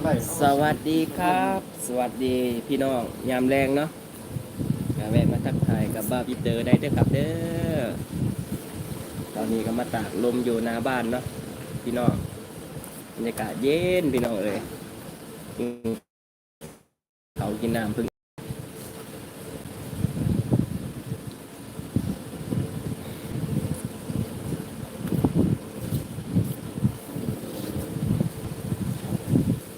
ไรสวัสดีครับ สวัสดีพี่น้อง ยามแรงเนาะก็แวะมาทักทายกับบ้าพี่เตอร์ได้เด้อครับเด้อ ตอนนี้ก็มาตากลมอยู่หน้าบ้านเนาะพี่น้องบรรยากาศเย็นพี่น้องเอ้ยเขากินน้ำพึ่ง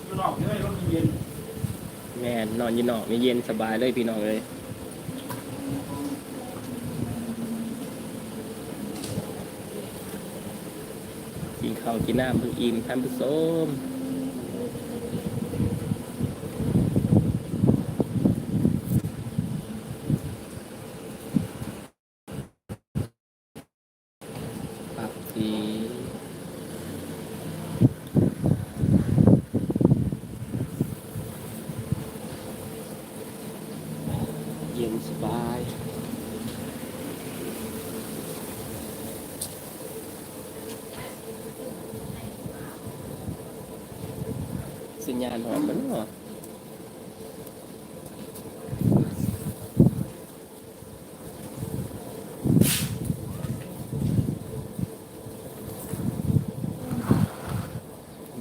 อยู่นอกเลยรถเย็น แม่นน อนยินนอกมีเย็นสบายเลยพี่น้องเลยกินข้าวกินน้ำเพิ่งอิ่มท่านผู้ชม ปรับทีเย็นสบาย สั ญญาณหอมมันเนาะ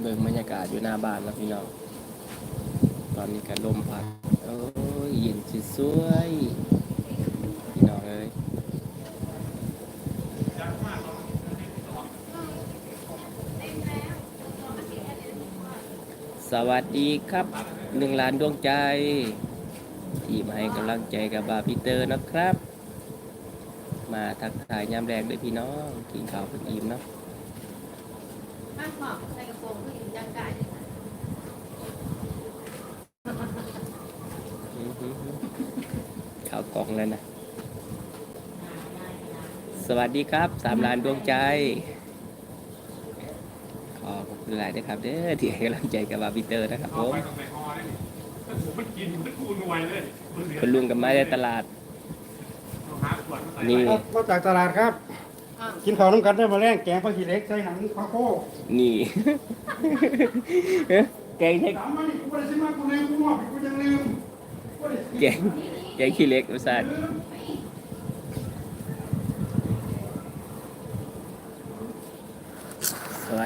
เบิ่งบรรยากาศอยู่หน้าบ้านแล้วพี่น้อง ตอนนี้ก็ลมพัด โอ้ยเย็นสวยๆพี่น้องเอ้ย สวัสดีครับหนึ่งล้านดวงใจ ที่มาให้กำลังใจกับบาร์พีเตอร์นะครับ มาทักทายยามแรงด้วยพี่น้องกินข้าวเพิ่งอิ่มเนาะข้างขอบใส่กระโปรงผู้หญิงยังกายเลยค่ะอื้อหือข้าวกล่องแล้วนะ สวัสดีครับสามล้านดวงใจขอขอบคุณ หลายนะครับเด้อที่ให้กำลังใจกับบาร์พีเตอร์นะครับผเอามไปทำไมห่อได้นี่มันกินมันกูนวยเลยคุณลุงกับไม้ในตลาดหาขวดมาใส่นี่ไว้มาจากตลาดครับอ้าวกินข้าวน้ำกันได้มาแรงแกงผักขี้เหล็กใส่หนังปลาโคนี่เอ๊ะแกงใช้ถามมาดิกูไม่ได้ซื้อมากูลืมกูมอบกูยังลืมกูได้ซื้อแกงแกงขี้เหล็กอุตส่าห์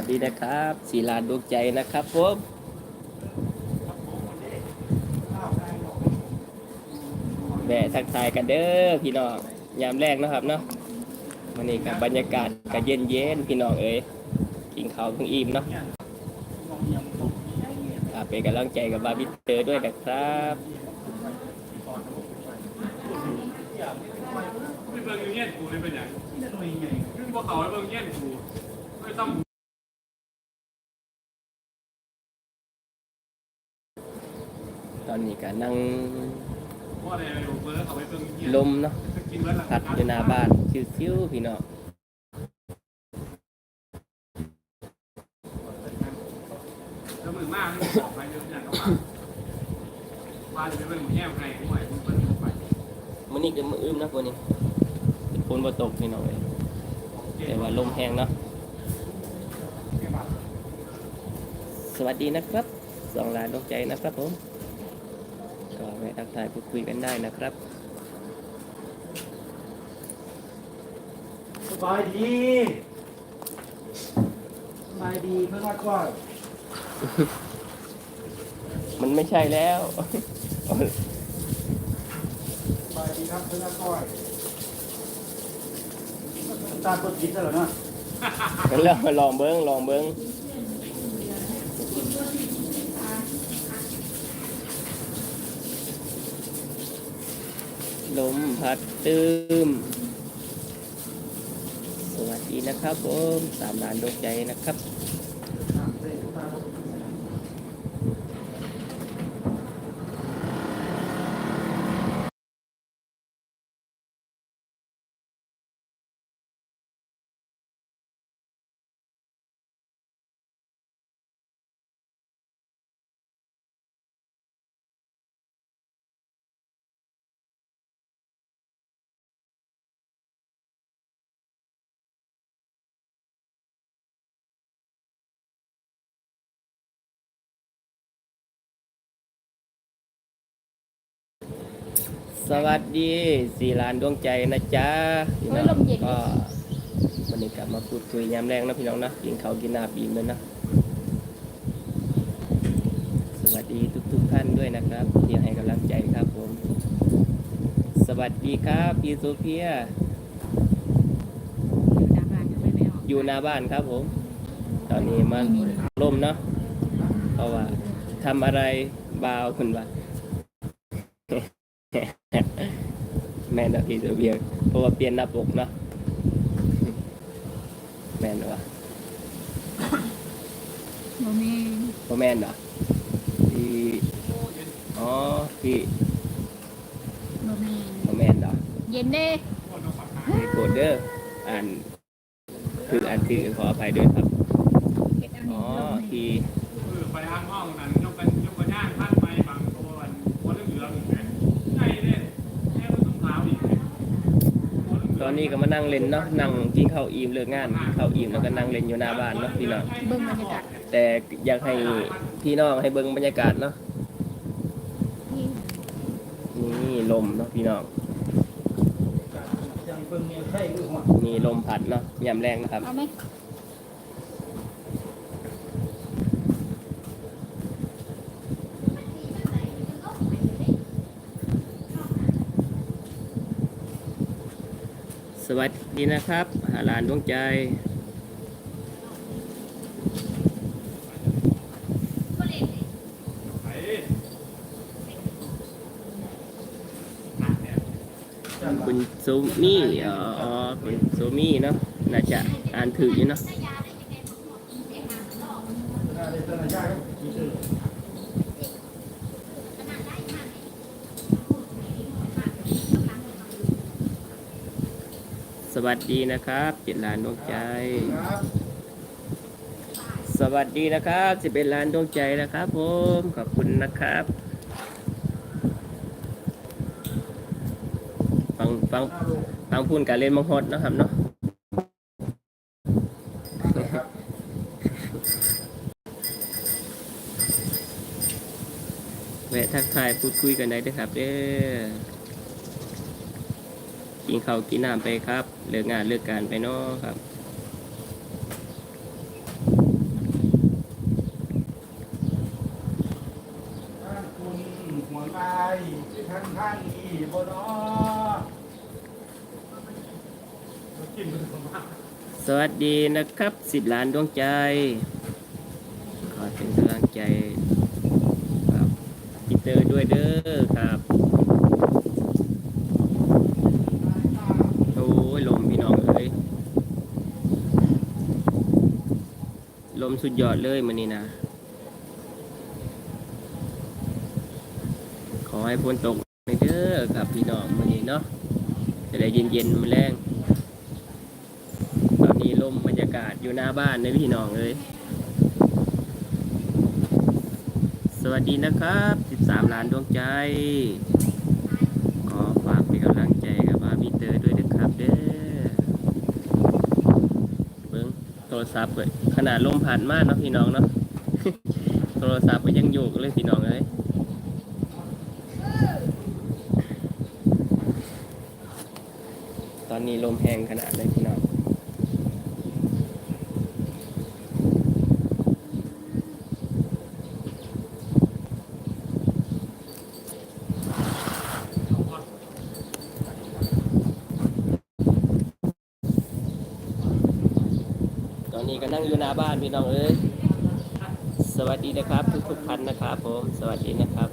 วัสดีนะครับสีลานดวงใจนะครับผมแบะทักทายกันเด้อพี่น้องยามแรกนะครับเนาะวันนี้กับบรรยากาศก็เย็นเย็นพี่น้องเอ้ยกินข้าวเพิ่งอิ่มเนาะฝากเป็นกำลังใจกับบาบิเตอร์ด้วยนะครับไม่เบิ่งเงี้ยกูเลยเป็นอย่างขึ้นภูเขาวเบิ่งเงี้ยกูไม่ต้อง อนนี้ก็นั่งว่าอะไรลงเบอร์เขาไปเบิ่งเงี้ยลมเนาะกินเบิร์ดหลังพัดอยู่หน้าบ้านชิวๆพี่น้องแล้วมือมากที่บอกไปเยอะอย่างก็มาว่าจะไปเบิ่งแง่ใครด้วยมึงเบิ่งไปมื้อนี้ก็มื้ออึมนะพวกนี้ฝนบ่ตกพี่น้องเอ้ยแต่ว่าลมแห้งเนาะสวัสดีนะครับสองล้านดวงใจนะครับผม ก็แวะทักทายพูดคุยกันได้นะครับ สบายดีสบายดีเพื่อนว่าก้อยมันไม่ใช่แล้ว สบายดีครับเพื่อนว่าก้อยตาตัวจิตแล้วเนาะ แล้วลองเบิ้งลองเบิ้ง ลมพัดตื้ม สวัสดีนะครับผมสามล้านดวงใจนะครับ สวัสดีสี่ล้านดวงใจนะจ๊ะพี่น้องก็วันนี้กลับมาพูดคุยยามแรงนะพี่น้องนะกินข้าวกินน้ำบีมเลยนะ สวัสดีทุกๆท่านด้วยนะครับที่ให้กำลังใจครับผม สวัสดีครับพี่โซเฟีย อยู่ตามร้านยังไม่ได้ออกอยู่หน้าบ้านครับผม ตอนนี้มาล่มเนาะเพราะว่าทำอะไรบาวคุณว่า แม่นอะ พี่โซเฟียเพราะว่าเปลี่ยนหน้าปกเนาะแม่นวะโมเมนพ่แม่นเหรอที่อ๋อที่โมเมนพ่แม่นเหรอเย็นเด้มีโคดเดอร์อ่านคืออ่านคือขออภัยด้วยครับเฮ็ดอันอ๋นี้อลงที่เออไปทางห้องนั้นยกกันยกกันย่างพันไปบางตัววันวันเหลืองอีกไหมใช่เนี่ยแค่มันต้องขาวอีกไหม ต อนนี้ก็มานั่งเล่นเนาะนั่งกินข้าวอิ่มเลิกงานกินข้าวอิ่มแล้วก็นั่งเล่นอยู่หน้าบ้านเนาะพี่น้องเบิ่งบรรยากาศแต่อยากให้พี่น้องให้เบิ่งบรรยากาศเนาะนี่นี่ลมเนาะพี่น้องยังเบิ่งเนี่ยไข่คือหัวมีลมพัดเนาะยามแรงนะครับเอาไหม สวัสดีนะครับหาลานดวงใจคุณโซมี่อ๋อคุณโซมี่เนาะน่าจะอ่านถืออยู่เนาะ น่าได้ต้นยาครับมีชื่อ ส วัสดีนะครับเจ็ดล้านดวงใจ สวัสดีนะครับสิบเอ็ดล้านดวงใจนะครับผมขอบคุณนะครับ ฟังฟังฟังพูนการเล่นมังฮดนะครับเนาะแวะทักทายพูดคุยกันได้ด้วยครับเด้อ กินข้าวกินน้ำไปครับ เลิกงานเลิกการไปเนาะครับคุณหัวลายที่ท่านท่านอีบ่เนาะกินมันสวัสดีนะครับ สิบล้านดวงใจ ขอเป็นกำลังใจครับพีเตอร์ด้วยเด้อครับ โอ้ยลมพี่น้องเอ้ยล มสุดยอดเลยมันนี่นะ ขอให้ฝนตกในเด้อครับพี่น้องมันนี้เนาะจะได้เย็นๆมาแรงตอนนี้ลมบรรยากาศอยู่หน้าบ้านนะพี่น้องเอ้ยสวัสดีนะครับ 13 ล้านดวงใจ ขอฝากเป็นกำลังใจกับอาบิเตอร์ด้วยนะครับเด้อเบิ้งโท รศัพท์เลยขนาดลมผ่านมากเนาะพี่น้องเนาะโทรศัพท์ก็ยังอยู่กันเลยพี่น้องเลยตอนนี้ลมแห้งขนาดเลยพี่น้อง ตอนนี้ก็นั่งอยู่หน้าบ้านพี่น้องเอ้ยสวัสดีนะครับ ทุกทุกๆท่านนะครับผมสวัสดีนะครับ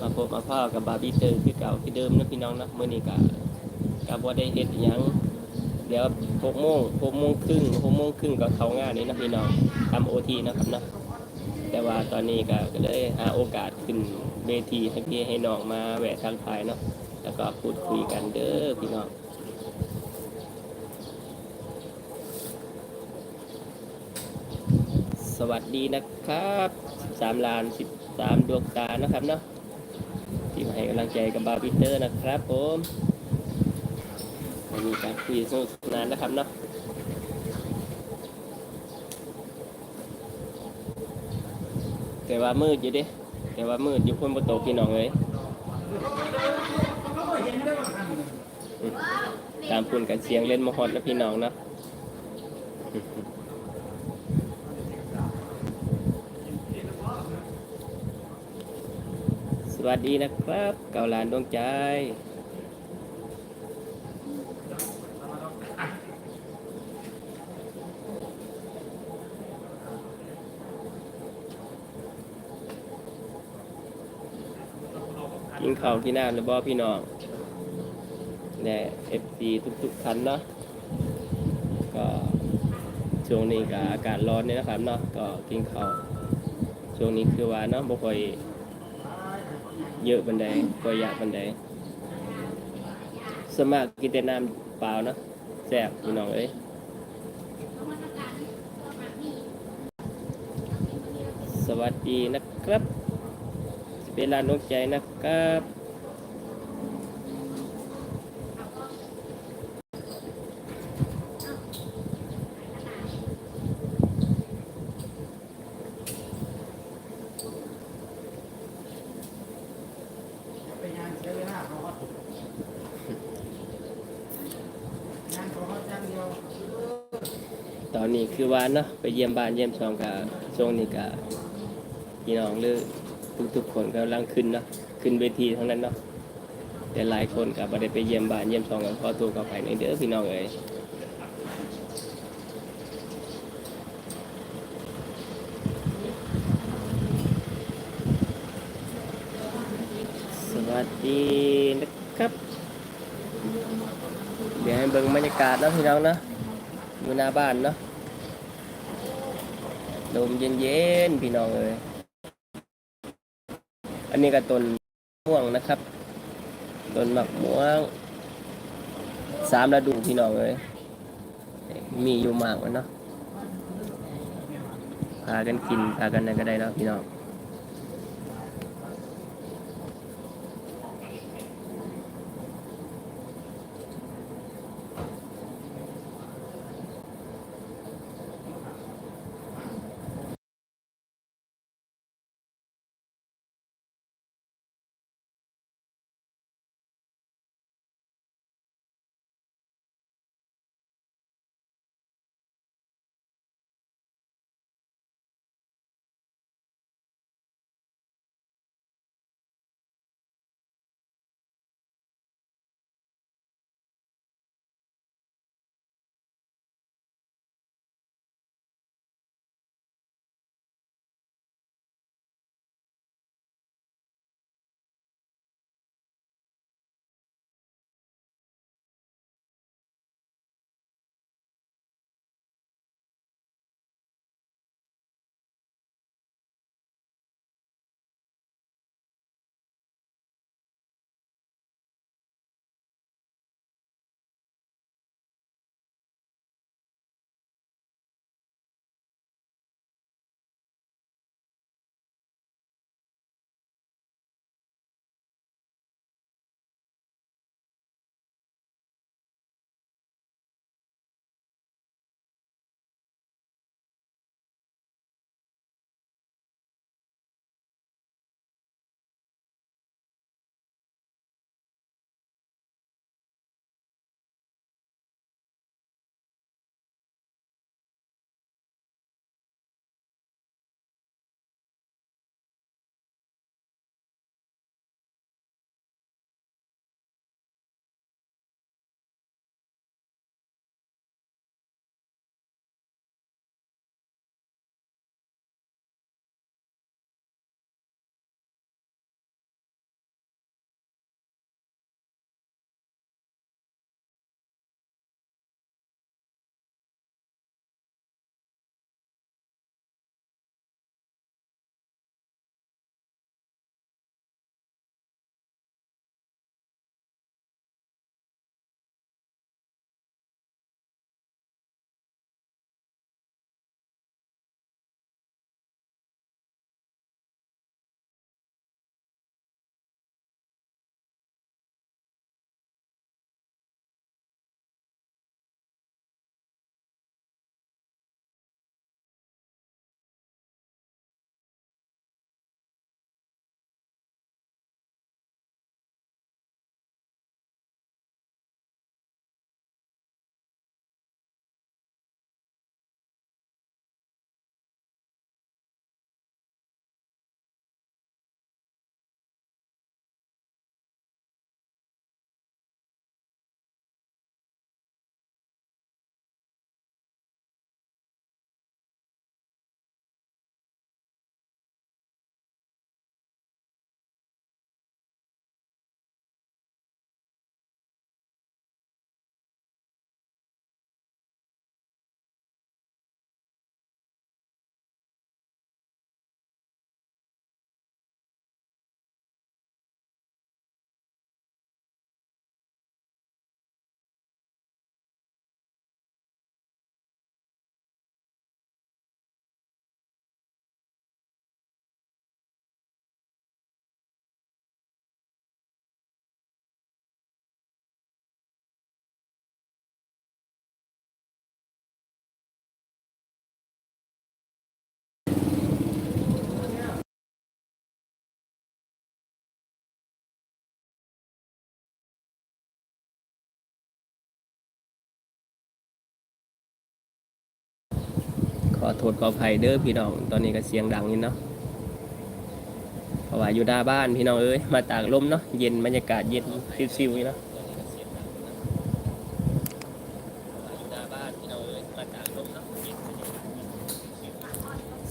มาพบมาพ่อกับบาร์บี้เตอร์คือเก่าคือเดิมนะพี่น้องนะเมื่อนี้ก็กับว่าได้เฮ็ดอิหยังเดี๋ยวหกโมงหกโมงครึ่งหกโมงครึ่งก็เขางานนี้นะพี่น้องทำโอทีนะครับนะแต่ว่าตอนนี้ก็ก็เลยหาโอกาสขึ้นเวทีให้พี่ให้น้องมาแหวะทางทายเนาะแล้วก็พูดคุยกันเด้อพี่น้อง สวัสดีนะครับสามล้านสิบสามดวงตานะครับเนาะที่มาให้กำลังใจกับบาร์บิเตอร์นะครับผมวันนี้การคุยสนุกสนานนะครับเนาะแต่ว่ามืดอยู่ดิแต่ว่ามืดอยู่พ้นประตูพี่น้องเลยตามคุณกับเสียงเล่นมาฮอดนะพี่น้องเนาะ วัสดีนะครับ เกาลานดวงใจกินข้าวกินน้ำหรือบ่พี่น้องแด่เอฟซีทุกๆท่านเนาะก็ช่วงนี้ก็อากาศร้อนเนี่ยนะครับเนาะก็กินข้าวช่วงนี้คือว่าเนาะบ่ค่อย เยอะบันไดก็ยากบันไดสวนมากกินแต่น้ำเปล่าเนาะแซ่บพี่น้องเอ้ยสวัสดีนะครับเป็นร้านนกใจนะครับ ไปงานเสียเวลาเขาก็งานเขาเขาจ้างเดียว ตอนนี้ คือว่าเนาะไปเยี่ยมบ้านเยี่ยมช่องกับช่วงนี้กับพี่น้องหรือทุกๆคนกำลังขึ้นเนาะขึ้นเวทีทั้งนั้นเนาะแต่หลายคนกับบ่ได้ไปเยี่ยมบ้านเยี่ยมช่องกับขอตัวกับไปในเด้อพี่น้องเอ้ยสวัสดีนะครับเดี๋ยวให้เบิ่งบรรยากาศนะพี่น้องนะอยู่หน้าบ้านเนาะ ลมเย็นๆพี่น้องเลยอันนี้ก็ต้นม่วงนะครับต้นหมักม่วงสามฤดูพี่น้องเลยมีอยู่มากมันเนาะพากันกินพากันนั่นก็ได้เนาะพี่น้อง โทษขออภัยเด้อพี่น้องตอนนี้ก็เสียงดังนี่เนาะเพราะว่าอยู่หน้าบ้านพี่น้องเอ้ยมาตากลมเนาะเย็นบรรยากาศเย็นซิวๆนี่เนาะ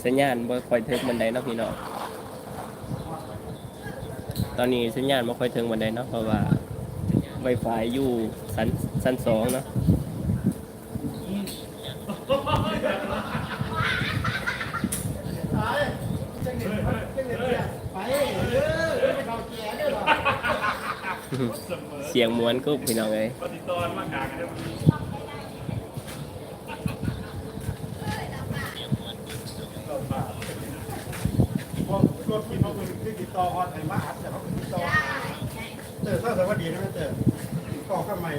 สัญญาณบ่ค่อยถึงบันไดเนาะพี่น้อง ตอนนี้สัญญาณบ่ค่อยถึงบันไดเนาะเพราะว่า Wi-Fi อยู่ชั้นชั้นสองเนาะ เสียงม้วนกุ๊บพี่น้องเลยปฏิตอนมากากันได้รถกินเขาคือติดต่อฮอไอ้มาอัดแต่เขาติดต่อเตอร์ถ้าสวัสดีนะเตอร์ต่อข้าใหม่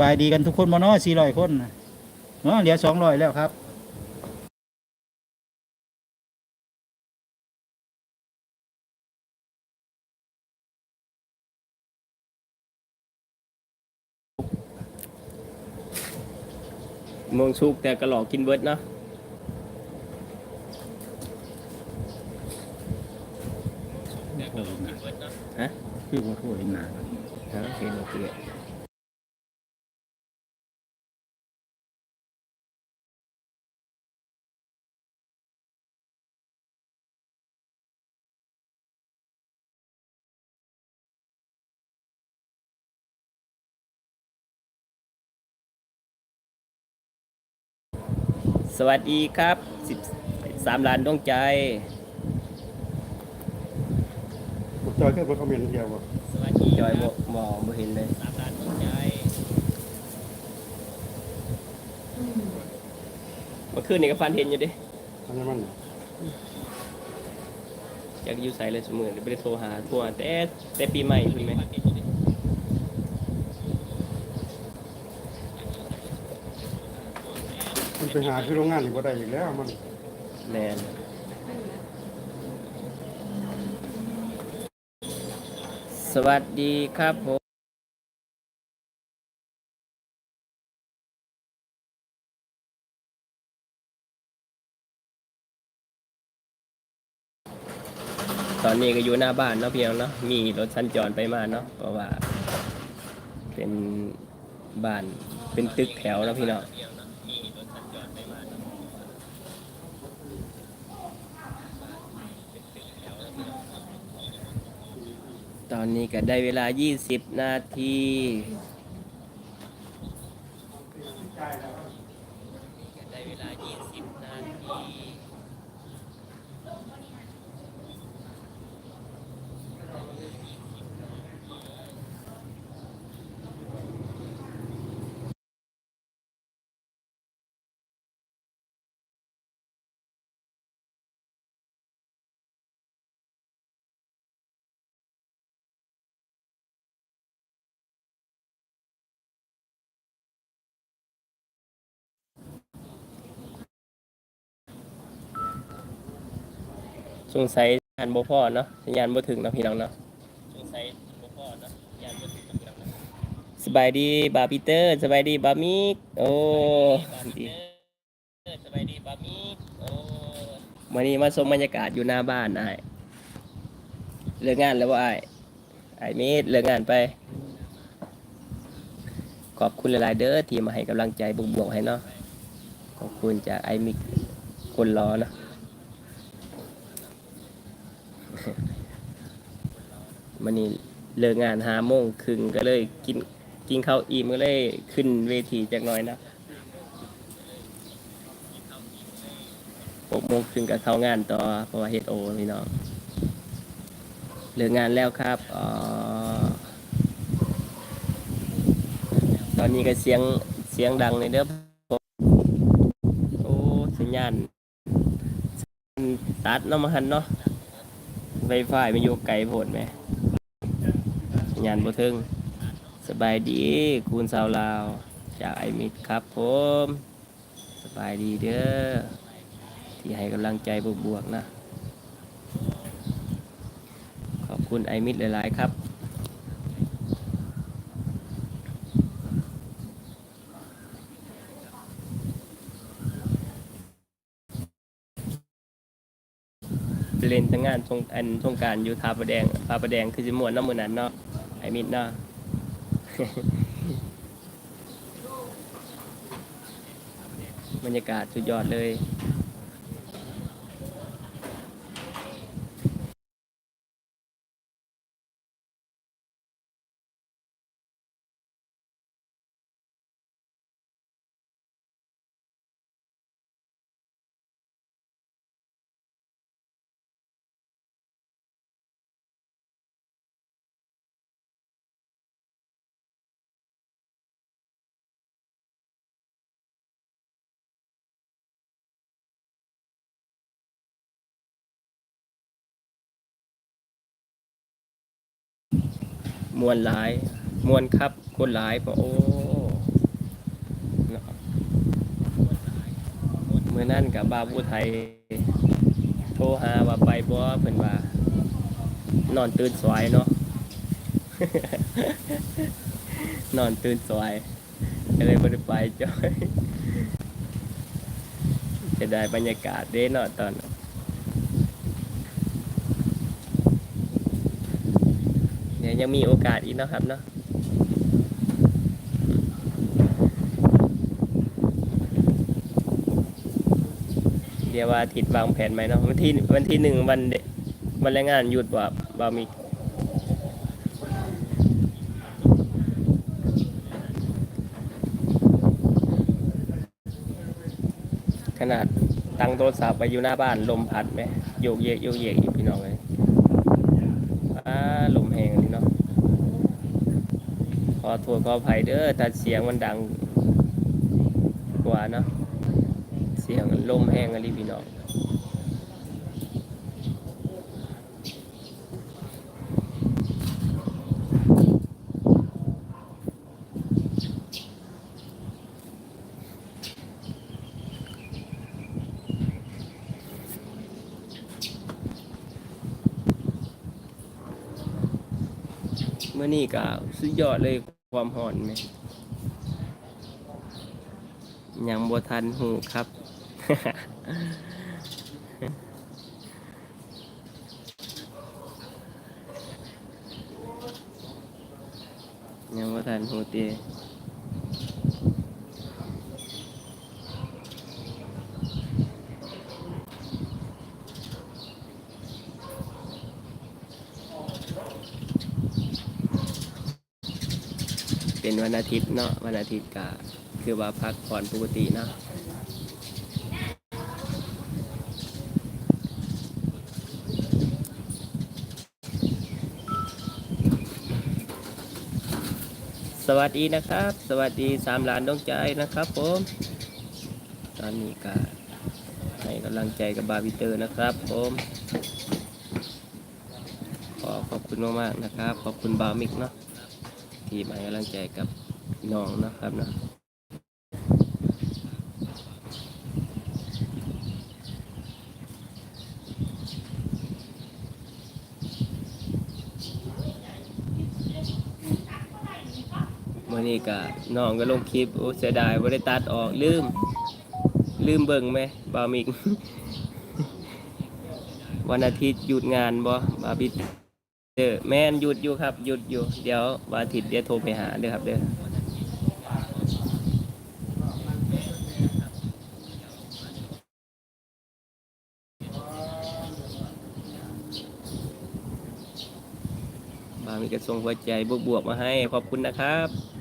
บายดีกันทุกคนบ่เนาะ400คนน่ะเนาะเหลือ200แล้วครับมงชุกแต่กระหลอกกินเบิร์ดเนาะฮะคือบ่โทรเห็นหน้าฮะเห็นโอเค วัสดีครับ13ล้านดวงใจผมจอยแค่เพิ่งคอมเมนต์เดียวว่าสวัสดีจอยบ่มองบ่เห็นเลย3ล้านดวงใจเมื่อคืนนี่ก็ฟันเห็นอยู่เดิอันนี้มันจากอยู่ใส่เลยสมือไม่ได้โทรหาทั่วแต่แต่ปีใหม่คุณไหม มัน ไปหาที่โรงงานนี่บ่ได้อีกแล้วมันแมนสวัสดีครับผมตอนนี้ก็อยู่หน้าบ้านเนาะเพียงเนาะมีรถสัญจรไปมาเนาะเพราะว่า เป็นบ้านเป็นตึกแถวนะพี่เนาะ ตอนนี้ก็ได้เวลา 20 นาที สงสัยสัญญาณบ่พอเนาะสัญญาณบ่ถึงเนาะพี่น้องเนาะสงสัยบ่พอเนาะสัญญาณบ่ถึงเนาะพี่น้องเนาะสบายดีบาร์ปีเตอร์สบายดีบาร์มิกโอ้ดีสบายดีบาร์มิกโอ้วันนี้มาชมบรรยากาศอยู่หน้าบ้านอ้ายเลิกงานแล้วบ่อ้ายอ้ายมิดเลิกงานไป ขอบคุณหลายๆเด้อที่มาให้กำลังใจบวกๆให้เนาะขอบคุณจากไอ้มิกคนรอเนาะ มันนี่เลิกงานหาโมงครึ่งก็เลยกินกินข้าวอิ่มก็เลยขึ้นเวทีจักหน่อยนะหกโมงครึ่งก็เข้างานต่อเพราะว่าเฮดโอพี่น้องเลิกงานแล้วครับออตอนนี้ก็เสียงเสียงดังเลยเด้อผมโอ้สัญญาณตัดเนาะมาหันเนาะไวไฟมันอยู่ไกลโพดไหม ญาณบ่ถึงสบายดีคุณสาวลาว จากไอมิดครับผม สบายดีเด้อที่ให้กำลังใจบวกๆนะ ขอบคุณไอมิดหลายๆครับเล่นทั้งงานทงอันทงการอยู่ทาประแดงทาประแดงคือจิมวนน้ำมือนั้นเนาะ ไอมิดเนาะบรรยากาศสุดยอดเลย มวนหลาย มวนครับ คนหลายบอกโอ้เนาะเมื่อนั่นกับบาบูไทย โทรหาว่าไปบ่เพิ่นว่านอนตื่นสวยเนาะนอนตื่นสวยก็เลยบ่ได้ไปจ้อยจะได้บรรยากาศเด้เนาะตอนนั้น เดี๋ ยังมีโอกาสอีกนะครับเนาะเดี๋ยวว่าทิตย์วางแผนไหมเนาะวันที่วันที่หนึ่งวันวันแรงงานหยุดว่าบ่มีขนาดตั้งโทรศัพท์ไปอยู่หน้าบ้านลมพัดไหมโยกเยกโยกเยกอยู่พี่น้องเลย อ่าลมแหงนี่เนาะข อโทษขออภัยเด้อถ้าเสียงมันดังกว่าเนาะเสียงลมแห้งอะไรพี่น้องเมื่อนี้ก็สุดยอดเลย ความหอนไหมยังบวทันหูครับ ยังบวทันหูเต เป็นวันอาทิตย์เนาะวันอาทิตย์ก็คือว่าพักผ่อนปกติเนาะสวัสดีนะครับ สวัสดีสามหลานดวงใจนะครับผม ตอนนี้ก็ให้กำลังใจกับบาร์บิเตอร์นะครับผมขอขอบคุณมากๆนะครับ ขอบคุณบาร์มิกเนาะ ที่มาให้กำลังใจกับน้องนะครับนะมื่อนี้ก็น้องก็ลงคลิปโอ้เสียดายว่าได้ตัดออกลืม ลืมเบิ่งไหมบามิก วันอาทิตย์หยุดงานบ่บาบิด เด้อแมนหยุดอยู่ครับหยุดอยู่เดี๋ยววันอาทิตย์เดี๋ยวโทรไปหาเด้อครับเด้อมามีกระส่งหัวใจบวกๆมาให้ขอบคุณนะครับ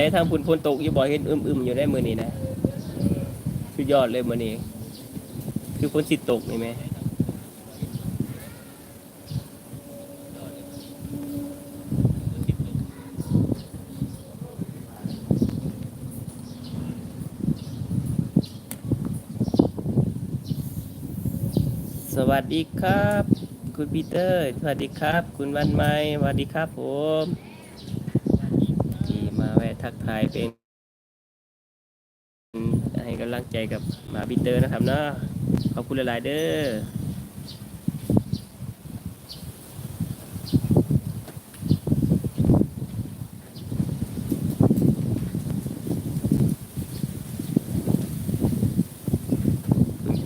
นได้ทางพุ่นฝนตกอยู่บ่เห็นอึมๆอยู่ได้มือนี้นะสุดยอดเลยมือนี้ คือฝนสิตกนี่แหมสวัสดีครับ คุณปีเตอร์ สวัสดีครับ คุณวันไม้สวัสดีครับผม ทักทายเป็นให้กำลังใจกับหมาปีเตอร์นะครับเนาะขอบคุณหลายๆเด้อ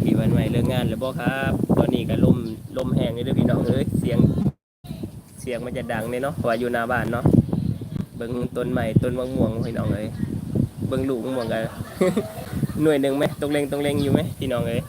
พี่วันใหม่เลิกงานแล้วบ่ครับ ตอนนี้ก็ลมลมแห้งเลยเด้อพี่น้องเอ้ยเสียงเสียงมันจะดังเลยเนาะเพราะว่าอยู่หน้าบ้านเนาะ เบิ่งต้นใหม่ต้นมะม่วงพี่น้องเอ้ยเบิ่งลูกมะม่วงกัน หน่วยหนึ่งไหมตรงเลงตรงเลงอยู่ไหมพี่น้องเอ้ย